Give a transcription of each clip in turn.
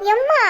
எம்மா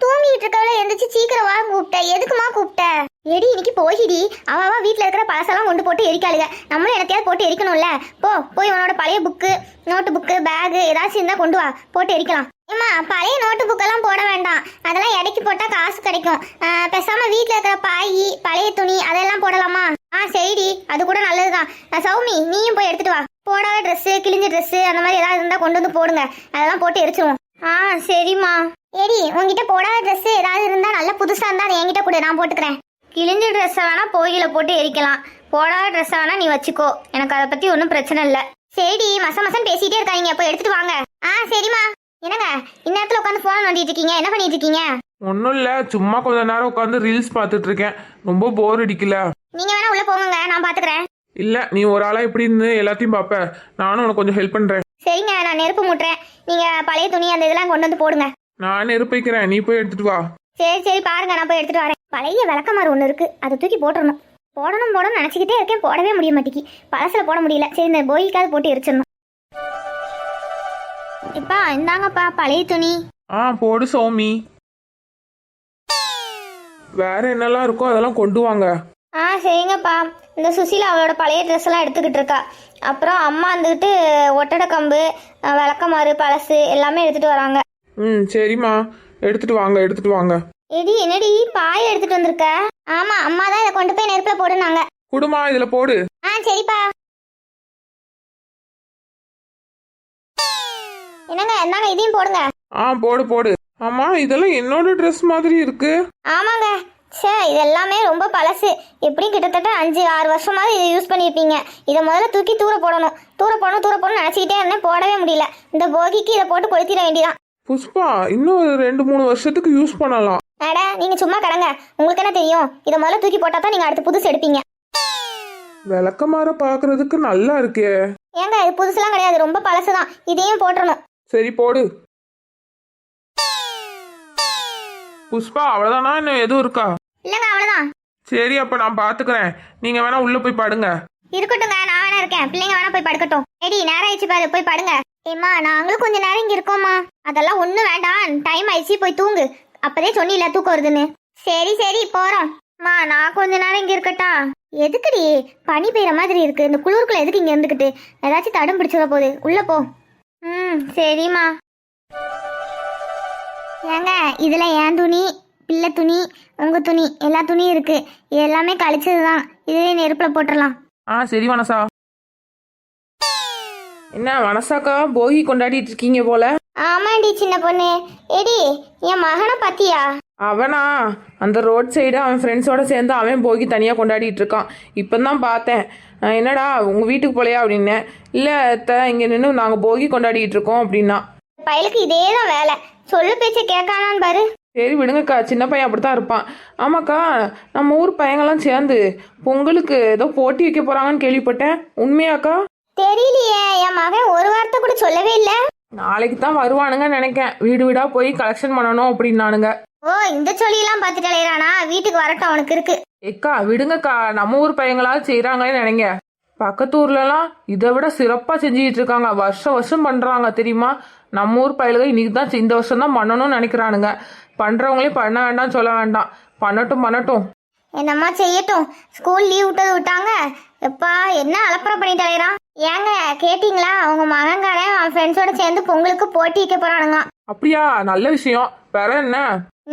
தூங்கிட்டு இருக்கவள எந்திரிச்சு சீக்கிரம் வா கூப்பிட்ட. எதுக்குமா கூப்பிட்ட? எடி இன்னைக்கு போகிடி அவா அவ வீட்ல இருக்கிற பழசெல்லாம் கொண்டு போட்டு எரிக்காளுங்க நம்மளும் இடத்தையாவது போட்டு எரிக்கணும்ல. போ போய் உன்னோட பழைய புக்கு நோட்டு புக்கு பேகு ஏதாச்சும் இருந்தா கொண்டு வா. போட்டு எரிக்கலாம். ஏம்மா பழைய நோட்டு புக்கெல்லாம் போட வேண்டாம். அதெல்லாம் இடைக்கு போட்டா காசு கிடைக்கும். ஆ, பேசாம இருக்கிற பாய் பழைய துணி அதெல்லாம் போடலாமா? ஆ சரிடி. அது கூட நல்லதுதான். சௌமி நீயும் போய் எடுத்துட்டு வா. போடாத ட்ரெஸ் கிழிஞ்ச ட்ரெஸ் அந்த மாதிரி ஏதாவது இருந்தா கொண்டு வந்து போடுங்க. அதெல்லாம் போட்டு எரிச்சிருவோம். ஆ சரிம்மா. ஏடி உங்ககிட்ட போடாத ட்ரெஸ் ஏதாவது இருந்தா நல்ல புதுசா இருந்தா அதை என்கிட்ட கொடு நான் போட்டுக்கிறேன். கிழிஞ்ச ட்ரெஸ்ஸை வேணா போகில போட்டு எரிக்கலாம். போடாத ட்ரெஸ்ஸை வேணா நீ வச்சுக்கோ. எனக்கு அதை பத்தி ஒன்றும் பிரச்சனை இல்லை. சரிடி மச மசம் பேசிட்டே இருக்காங்க போய் எடுத்துட்டு வாங்க. ஆ சரிம்மா. என்னங்க இந்நேரத்தில் உட்காந்து ஃபோன் நோண்டிட்டு இருக்கீங்க என்ன பண்ணிட்டு இருக்கீங்க? ஒன்றும் இல்லை சும்மா கொஞ்ச நேரம் உட்காந்து ரீல்ஸ் பார்த்துட்டு இருக்கேன். ரொம்ப போர் அடிக்கல. நீங்க வேணா உள்ள போங்க நான் பாத்துக்கிறேன். இல்லை நீ ஒரு ஆளாக எப்படி இருந்து எல்லாத்தையும் பார்ப்ப நானும் உனக்கு கொஞ்சம் ஹெல்ப் பண்ணுறேன் சரிங்க நான் நெருப்பு மூட்டுறேன். நீங்க பழைய துணி அந்த இதெல்லாம் கொண்டு வந்து போடுங்க. நான் நெருப்பிக்கிறேன் நீ போய் எடுத்துட்டு வா. சரி சரி பாருங்க நான் போய் எடுத்துட்டு வரேன். பழைய விளக்கமாறு ஒன்று இருக்கு. அதை தூக்கி போட்டுறணும். போடணும் போடணும் நினச்சிக்கிட்டே இருக்கேன். போடவே முடிய மாட்டேங்கி. பழசில் போட முடியல. சரி இந்த போய்க்காவது போட்டு எரிச்சிடணும். இப்பா இந்தாங்கப்பா பழைய துணி. ஆ போடு சௌமி. வேற என்னெல்லாம் இருக்கோ அதெல்லாம் கொண்டு வாங்க. ஆ சரிங்கப்பா. இந்த சுசீலா அவளோட பழைய ட்ரெஸ் எல்லாம் எடுத்துக்கிட்டு இருக்கா. அப்புறம் அம்மா வந்துக்கிட்டு ஒட்டடை கம்பு விளக்கமாறு பழசு எல்லாமே எடுத்துட்டு வராங்க. ம் சரிம்மா. எடுத்துட்டு வாங்க எடுத்துட்டு வாங்க. எடி என்னடி? பாய் எடுத்துட்டு வந்திருக்க? ஆமா அம்மா தான் இதை கொண்டு போய் நெருப்புல போடுனாங்க. குடுமா இதில் போடு. ஆ சரிப்பா. என்னங்க என்னங்க இதையும் போடுங்க. ஆ போடு போடு. ஆமா இதெல்லாம் என்னோட ட்ரெஸ் மாதிரி இருக்கு. ஆமாங்க. ச்சே இது எல்லாமே ரொம்ப பழசு. எப்படியும் கிட்டத்தட்ட அஞ்சு ஆறு வருஷமாவது இதை யூஸ் பண்ணியிருப்பீங்க. இதை முதல்ல தூக்கி தூர போடணும். தூர போடணும் தூர போடணும் நினச்சிக்கிட்டே இருந்தேன். போடவே முடியல. இந்த போகிக்கு இதை போட்டு கொளுத்திட வேண்டியதான் புஷ்பா இன்னும் ஒரு ரெண்டு மூணு வருஷத்துக்கு யூஸ் பண்ணலாம். அட நீங்க சும்மா கடங்க. உங்களுக்கு என்ன தெரியும்? இதை முதல்ல தூக்கி போட்டா தான் நீங்க அடுத்து புதுசு எடுப்பீங்க. விளக்கமாற பார்க்கறதுக்கு நல்லா இருக்கே. ஏங்க இது புதுசுலாம் கிடையாது. ரொம்ப பழசு தான் இதையும் போட்டுறணும். சரி போடு. புஷ்பா அவ்வளோதானா இன்னும் எதுவும் இருக்கா? இல்லைங்க அவ்வளோதான் சரி அப்ப நான் பாத்துக்கிறேன். நீங்க வேணா உள்ள போய் படுங்க. இருக்கட்டுங்க நான் வேணா இருக்கேன். பிள்ளைங்க வேணா போய் படுக்கட்டும். எடி நேரம் ஆயிடுச்சு பாரு. போய் படுங்க. ஏம்மா நாங்களும் கொஞ்ச நேரம் இங்க இருக்கோம்மா. அதெல்லாம் ஒண்ணும் வேண்டாம். டைம் ஆயிடுச்சு போய் தூங்கு. அப்பதே சொன்னில தூக்கம் வருதுன்னு. சரி சரி போறோம். மா நான் கொஞ்ச நேரம் இங்க இருக்கட்டா? எதுக்குடி? பனி பெய்யற மாதிரி இருக்கு. இந்த குளிருக்குள்ள எதுக்கு இங்க இருந்துக்கிட்டு ஏதாச்சும் தடம் பிடிச்சிட போகுது. உள்ள போ. ம் சரிம்மா. ஏங்க இதுல ஏன் துணி பிள்ளை துணி உங்க துணி எல்லா துணியும் இருக்கு. இது எல்லாமே கழிச்சது தான் இதுவே நெருப்புல போட்டுடலாம் ஆ சரி மனசா. என்ன வனசாக்கா போகி கொண்டாடிட்டு இருக்கீங்க போல. ஆமாண்டி சின்ன பொண்ணு. எடி என் மகனை பத்தியா? அவனா? அந்த ரோட் சைடு அவன் ஃப்ரெண்ட்ஸோட சேர்ந்து அவன் போகி தனியாக கொண்டாடிட்டு இருக்கான். இப்போ தான் பார்த்தேன் என்னடா உங்கள் வீட்டுக்கு போலையா அப்படின்னேன் இல்லை அத்தை இங்கே நின்று நாங்கள் போகி கொண்டாடிட்டு இருக்கோம் அப்படின்னா. பயலுக்கு இதே தான் வேலை. சொல்லு பேச்ச கேட்கானான்னு பாரு. சரி விடுங்கக்கா. சின்ன பையன் அப்படித்தான் இருப்பான். ஆமாக்கா நம்ம ஊர் பையங்கள்லாம் சேர்ந்து பொங்கலுக்கு ஏதோ போட்டி வைக்க போகிறாங்கன்னு கேள்விப்பட்டேன். உண்மையாக்கா? தெரியலையே என் மகன் ஒரு வார்த்தை கூட சொல்லவே இல்லை. நாளைக்கு தான் வருவானுங்கன்னு நினைக்கேன். வீடு வீடாக போய் கலெக்ஷன் பண்ணணும் அப்படின்னானுங்க. ஓ இந்த சொல்லியெல்லாம் பார்த்துட்டு அலையிறானா வீட்டுக்கு வரட்டும் அவனுக்கு இருக்கு. ஏக்கா விடுங்கக்கா. நம்ம ஊர் பையங்களாவது செய்கிறாங்களே நினைங்க. பக்கத்து ஊர்லலாம் இதை விட சிறப்பாக செஞ்சுக்கிட்டு இருக்காங்க. வருஷம் வருஷம் பண்ணுறாங்க தெரியுமா? நம்ம ஊர் பயலுக இன்னைக்கு தான் இந்த வருஷம் தான் பண்ணணும்னு நினைக்கிறானுங்க. பண்ணுறவங்களே பண்ண வேண்டாம் சொல்ல வேண்டாம். பண்ணட்டும் பண்ணட்டும். என்னம்மா செய்யட்டும்? ஸ்கூல் லீவ் விட்டது விட்டாங்க. எப்பா என்ன அலப்பறை பண்ணிட்டு அலையிறான் ஏங்க கேட்டிங்களா? அவங்க மகன்காரன் அவன் ஃப்ரெண்ட்ஸோட சேர்ந்து பொங்கலுக்கு போட்டி வைக்க போறானுங்க. அப்படியா? நல்ல விஷயம். வேற என்ன?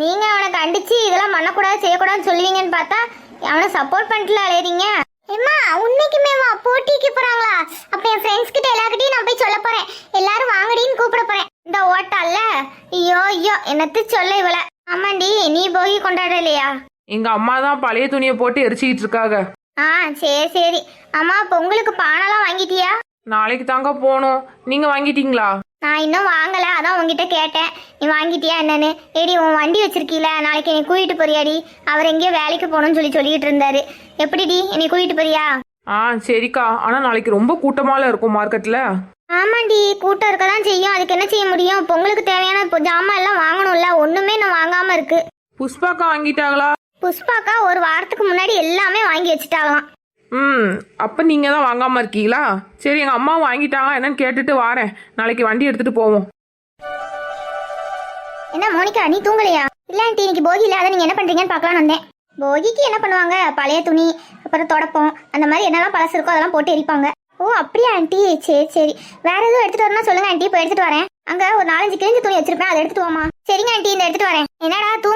நீங்க அவனை கண்டிச்சு இதெல்லாம் பண்ணக்கூடாது செய்யக்கூடாதுன்னு சொல்லுவீங்கன்னு பார்த்தா அவனை சப்போர்ட் பண்ணிட்டுல அலையறீங்க. அம்மா உண்மைக்குமே வா போட்டிக்கு போறாங்களா? அப்ப என் ஃப்ரெண்ட்ஸ் கிட்ட எல்லார்கிட்டயும் நான் போய் சொல்ல போறேன். எல்லாரும் வாங்கடின்னு கூப்பிட போறேன். இந்த ஓட்டால ஐயோ ஐயோ என்னத்து சொல்ல இவள? ஆமாண்டி நீ போகி கொண்டாடலையா எங்கள் அம்மா தான் பழைய துணியை போட்டு எரிச்சிக்கிட்டு இருக்காங்க. ஆ சரி சரி. அம்மா பொங்கலுக்கு பானைலாம் வாங்கிட்டியா? நாளைக்கு தாங்க போகணும். நீங்கள் வாங்கிட்டீங்களா? நான் இன்னும் வாங்கல அதான் உங்ககிட்ட கேட்டேன். நீ வாங்கிட்டியா என்னன்னு? ஏடி உன் வண்டி வச்சிருக்கீல நாளைக்கு என்னை கூட்டிட்டு போறியாடி? அவர் எங்கேயோ வேலைக்கு போகணும்னு சொல்லி சொல்லிட்டு இருந்தாரு. எப்படிடி என்னை கூட்டிட்டு போறியா? ஆ சரிக்கா. ஆனால் நாளைக்கு ரொம்ப கூட்டமால இருக்கும் மார்க்கெட்டில் ஆமாண்டி கூட்டம் இருக்க தான் செய்யும். அதுக்கு என்ன செய்ய முடியும்? பொங்கலுக்கு தேவையான இப்போ ஜாமான் எல்லாம் வாங்கணும்ல ஒண்ணுமே நான் வாங்காம இருக்கு. புஷ்பாக்கா வாங்கிட்டாங்களா? புஷ்பாக்கா ஒரு வாரத்துக்கு முன்னாடி எல்லாமே வாங்கி வச்சுட்டாங்களாம். ம் அப்போ நீங்கள் தான் வாங்காமல் இருக்கீங்களா? சரி எங்கள் அம்மா வாங்கிட்டாங்க. என்னன்னு கேட்டுட்டு வாரேன். நாளைக்கு வண்டி எடுத்துகிட்டு போவோம். என்ன மோனிகா நீ தூங்கலையா? இல்ல ஆண்டி இன்னைக்கு போகி இல்லாத நீங்க என்ன பண்றீங்கன்னு பார்க்கலாம்னு வந்தேன். போகிக்கு என்ன பண்ணுவாங்க? பழைய துணி அப்புறம் தொடப்பம். அந்த மாதிரி என்னெல்லாம் பழசு இருக்கோ அதெல்லாம் போட்டு எரிப்பாங்க. ஓ அப்படியா ஆண்டி? சரி சரி. வேற எதுவும் எடுத்துட்டு வரணும் சொல்லுங்க ஆண்டி. இப்போ எடுத்துட்டு வரேன். அங்க ஒரு நாலஞ்சு கிழிஞ்ச துணி வச்சிருப்பேன். அதை எடுத்துட்டு வாமா சரிங்க ஆண்டி. இந்த எடுத்துட்டு வரேன். என்னடா தூங்கலையா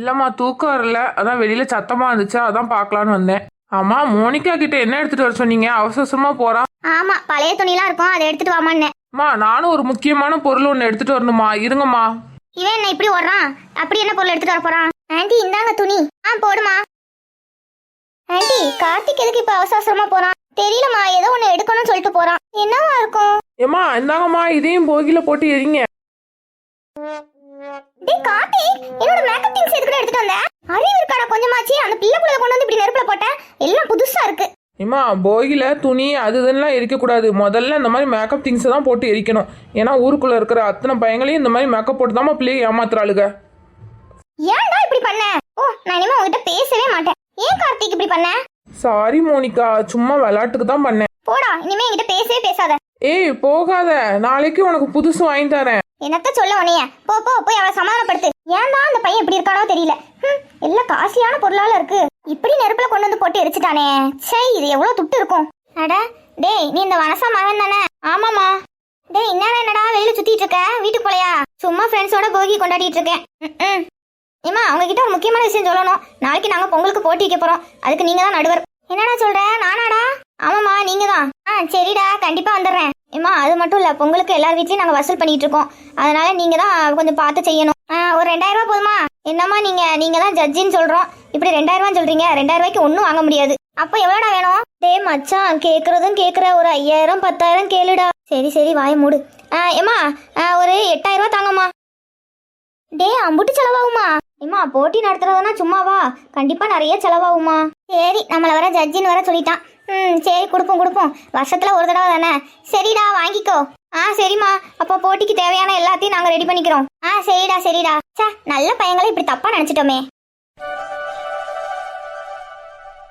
இல்லம்மா தூக்கம் வரல. அதான் வெளியில சத்தமா இருந்துச்சா. அதான் பார்க்கலான்னு வந்தேன். ஆமா மோனிகா கிட்ட என்ன எடுத்துட்டு வர சொன்னீங்க? அவசர அவசரமா போறா. ஆமா பழைய துணிலாம் இருக்கும். அதை எடுத்துட்டு வாமான்னு. அம்மா நானும் ஒரு முக்கியமான பொருள் ஒன்று எடுத்துட்டு வரணுமா இருங்கம்மா. இவன் என்ன இப்படி ஓடுறான்? அப்படி என்ன பொருள் எடுத்துட்டு வர போறான்? ஆண்டி இந்தாங்க துணி. ஆ போடுமா. ஆண்டி கார்த்திக் எதுக்கு இப்ப அவசர அவசரமா போறான்? தெரியலம்மா ஏதோ ஒண்ணு எடுக்கணும்னு சொல்லிட்டு போறான். என்னவா இருக்கும்? ஏம்மா இந்தாங்கம்மா இதையும் போகில போட்டு எரிங்க. டேய் கார்த்திக் என்னோட மேக்கப் திங்ஸ் எதுக்கு எடுத்துட்டு வந்த? அறிவு இருக்காடா கொஞ்சமாச்சு. அந்த பிள்ளைக்குள்ள கொண்டு வந்து இப்படி நெருப்புல போட்ட. எல்லாம் புதுசா இருக்கு. ஏம்மா போகில துணி அது இதெல்லாம் எரிக்கக்கூடாது. முதல்ல இந்த மாதிரி மேக்கப் திங்ஸை தான் போட்டு எரிக்கணும். ஏன்னா ஊருக்குள்ள இருக்கிற அத்தனை பையங்களையும் இந்த மாதிரி மேக்கப் போட்டு தான் பிள்ளைய ஏமாத்துறாளுங்க ஏன்டா இப்படி பண்ண? ஓ நான் இனிமே உங்ககிட்ட பேசவே மாட்டேன். ஏன் கார்த்திக் இப்படி பண்ண? Sorry Monica. சும்மா விளையாட்டுக்கு தான் பண்ணேன். போடா இனிமே என்கிட்ட பேசவே பேசாத. ஏய் போகாத. நாளைக்கு உனக்கு புதுசு வாங்கி தரேன். என்னத்த சொல்ல உனைய போ போ போய் அவளை சமாதானப்படுத்து. ஏன்டா அந்த பையன் இப்படி இருக்கானோ தெரியல. எல்லாம் காசியான பொருளால இருக்கு. இப்படி நெருப்புல கொண்டு வந்து போட்டு எரிச்சிட்டானே. சை இது எவ்வளவு துட்டு இருக்கும். அட டேய் நீ இந்த வனசா மகன் தானே? ஆமாமா டேய் என்ன என்னடா வெளியில சுத்திட்டு இருக்க? வீட்டுக்கு போலையா? சும்மா ஃப்ரெண்ட்ஸோட போகி கொண்டாடிட்டு இருக்கேன். ஏமா ஏம்மா உங்ககிட்ட ஒரு முக்கியமான விஷயம் சொல்லணும். நாளைக்கு நாங்க பொங்கலுக்கு போட்டி வைக்க போறோம். அதுக்கு நீங்க தான் நடுவர். என்னடா சொல்ற? நானாடா? ஆமாம்மா நீங்க தான் ஆ சரிடா. கண்டிப்பா வந்துடுறேன். ஏம்மா அது மட்டும் இல்லை பொங்கலுக்கு எல்லார் வீட்லையும் நாங்கள் வசூல் பண்ணிட்டு இருக்கோம். அதனால நீங்கள் தான் கொஞ்சம் பார்த்து செய்யணும். ஒரு ரெண்டாயிரம் ரூபாய் போதுமா என்னம்மா நீங்க நீங்க தான் ஜட்ஜின்னு சொல்றோம். இப்படி ரெண்டாயிரம் சொல்கிறீங்க சொல்றீங்க ரெண்டாயிரம் ரூபாய்க்கு ஒன்றும் வாங்க முடியாது. அப்போ எவ்வளோடா வேணும்? டே மச்சான் கேக்குறதும் கேட்குற ஒரு ஐயாயிரம் பத்தாயிரம் கேளுடா. சரி சரி வாய மூடு. ஆ, ஏம்மா ஒரு எட்டாயிரம் ரூபா தாங்கம்மா. டே அம்புட்டு செலவாகுமா ஏம்மா போட்டி நடத்துறதுனா சும்மாவா? கண்டிப்பா நிறைய செலவாகுமா சரி நம்மள வர ஜட்ஜின்னு வர சொல்லிட்டான். ம் சரி கொடுப்போம் கொடுப்போம். வருஷத்துல ஒரு தடவை தானே? சரிடா வாங்கிக்கோ. ஆ சரிம்மா. அப்போ போட்டிக்கு தேவையான எல்லாத்தையும் நாங்க ரெடி பண்ணிக்கிறோம். ஆ சரிடா சரிடா. சா நல்ல பையங்களை இப்படி தப்பா நினைச்சிட்டோமே.